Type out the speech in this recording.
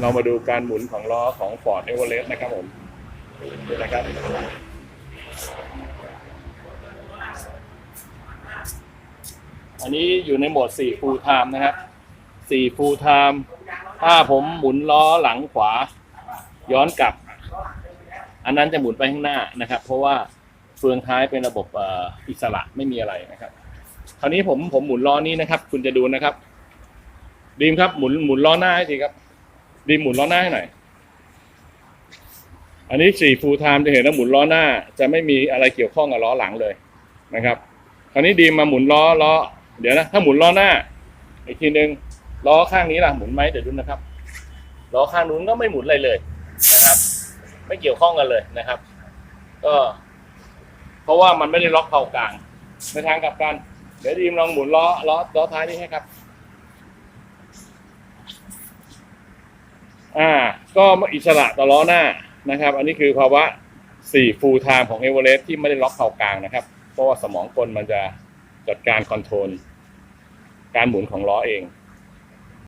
เรามาดูการหมุนของล้อของ Ford e v e r e s t นะครับผมดูนะครับอันนี้อยู่ในโหมด 4 full time นะครับ 4 full time ถ้าผมหมุนล้อหลังขวา ย้อนกลับ อันนั้นจะหมุนไปข้างหน้านะครับ เพราะว่าเฟืองท้ายเป็นระบบอ่ออิสระไม่มีอะไรนะครับ คราวนี้ผมผมหมุนล้อนี้นะครับ คุณจะดูนะครับดีมครับหมุนหมุนล้อหน้าให้ทีครับ ดีหมุนล้อหน้าให้หน่อย อันนี้สี่ฟูลไทม์จะเห็นว่าหมุนล้อหน้า จะไม่มีอะไรเกี่ยวข้องกับล้อหลังเลยนะครับ คราวนี้ดีมาหมุนล้อล้อ เดี๋ยวนะ ถ้าหมุนล้อหน้า อีกทีหนึ่งล้อข้างนี้ล่ะหมุนไหมเดี๋ยวดูนะครับ ล้อข้างนู้นก็ไม่หมุนอะไรเลยนะครับ ไม่เกี่ยวข้องกันเลยนะครับ ก็ เพราะว่ามันไม่ได้ล็อกเผากลาง ในทางกลับกัน เดี๋ยวดีมลองหมุนล้อล้อล้อท้ายนี้ให้ครับ อ่า ก็อิสระต่อล้อหน้านะครับ อันนี้คือภาวะ4 full time ของเอเวอเรสต์ที่ไม่ได้ล็อกเผากลางนะครับ เพราะว่าสมองกลมันจะจัดการคอนโทรลการหมุนของล้อเอง